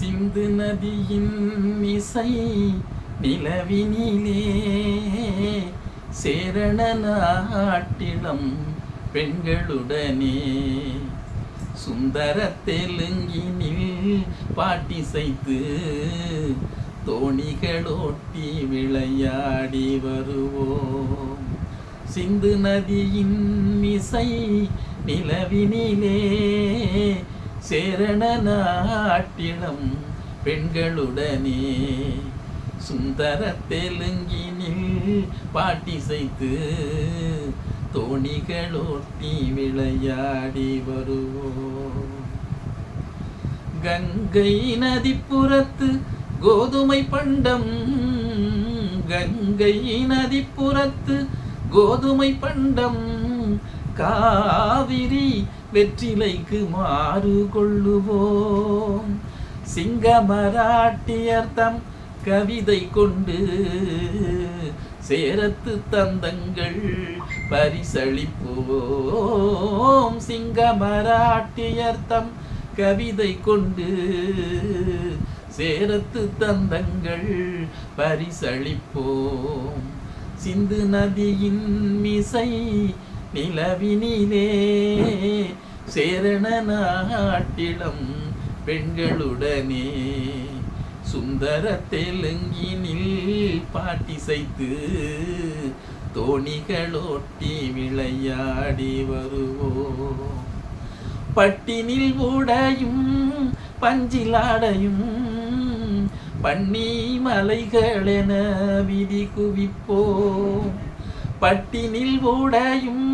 சிந்து நதியின் இசை நிலவினிலே. சேரண நாட்டிலம் பெண்களுடனே. சுந்தர தெலுங்கினில் பாட்டிசைத்து தோணிகளோட்டி விளையாடி வருவோம். சிந்து நதியின் இசை நிலவினிலே. சேரண நாட்டிடம் பெண்களுடனே. சுந்தர தெலுங்கினில் பாட்டிசைத்து தோணிகளோட்டி விளையாடி வருவோம். கங்கை நதிப்புறத்து கோதுமை பண்டம். கங்கை நதிப்புறத்து கோதுமை பண்டம். காவிரி வெற்றிலைக்கு மாறு கொள்ளுவோம் சிங்க மராட்டியர்த்தம் கவிதை கொண்டு சேரத்து தந்தங்கள் பரிசளிப்போம். சிங்க மராட்டியர்த்தம் கவிதை கொண்டு சேரத்து தந்தங்கள் பரிசளிப்போம். சிந்து நதியின் மிசை நிலவினிலே சேரணனாட்டிடம் பெண்களுடனே சுந்தர தெலுங்கினில் பாட்டிசைத்து தோணிகளோட்டி விளையாடி வருவோம். பட்டினில் உடையும் பஞ்சிலாடையும் பண்ணி மலைகளென விதி குவிப்போம். பட்டினில் உடையும்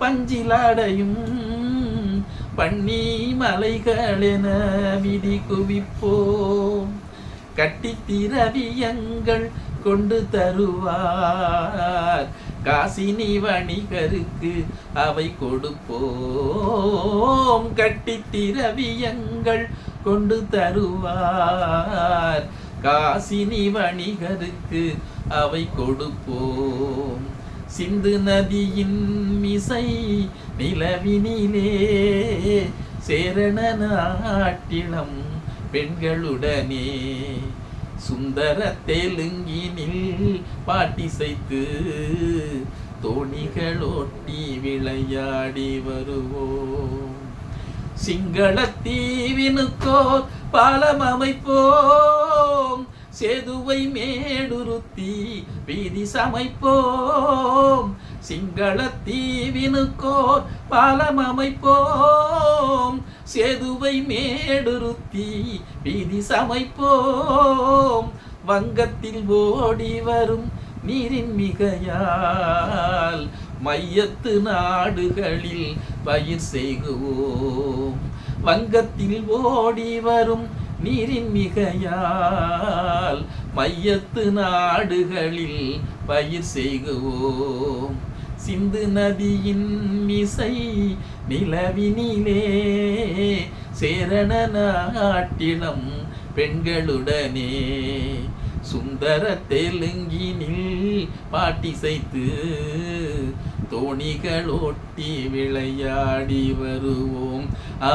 பஞ்சிலாடையும் பண்ணி மலைகளென விதி குவிப்போம். கட்டி திரவியங்கள் கொண்டு தருவார். காசினி வணிகருக்கு அவை கொடுப்போம். கட்டி திரவியங்கள் கொண்டு தருவார். காசினி வணிகருக்கு அவை கொடுப்போம். சிந்து நதியின் மிசை நிலவினிலே சேரண நாட்டிலம் பெண்களுடனே. சுந்தர தெலுங்கினில் பாட்டிசைத்து தோணிகளோட்டி விளையாடி வருவோம். சிங்களத்தீவினுக்கோ பாலம் அமைப்போம். சேதுவை மேடுருத்தி வீதி சமைப்போம். சிங்கள தீவினுக்கோர் பாலம் அமைப்போம். சேதுவை மேடுருத்தி வீதி சமைப்போம். வங்கத்தில் ஓடி வரும் நீரின் மிகையால் மையத்து நாடுகளில் பயிர் செய்குவோம். வங்கத்தில் ஓடி வரும் நீரின் மிகையால் மையத்து நாடுகளில் பயிர் செய்குவோம். சிந்து நதியின் மிசை நிலவினிலே சேரண நாட்டிடம் பெண்களுடனே. சுந்தர தெலுங்கினில் பாட்டிசைத்து தோணிகளோட்டி விளையாடி வருவோம். ஆ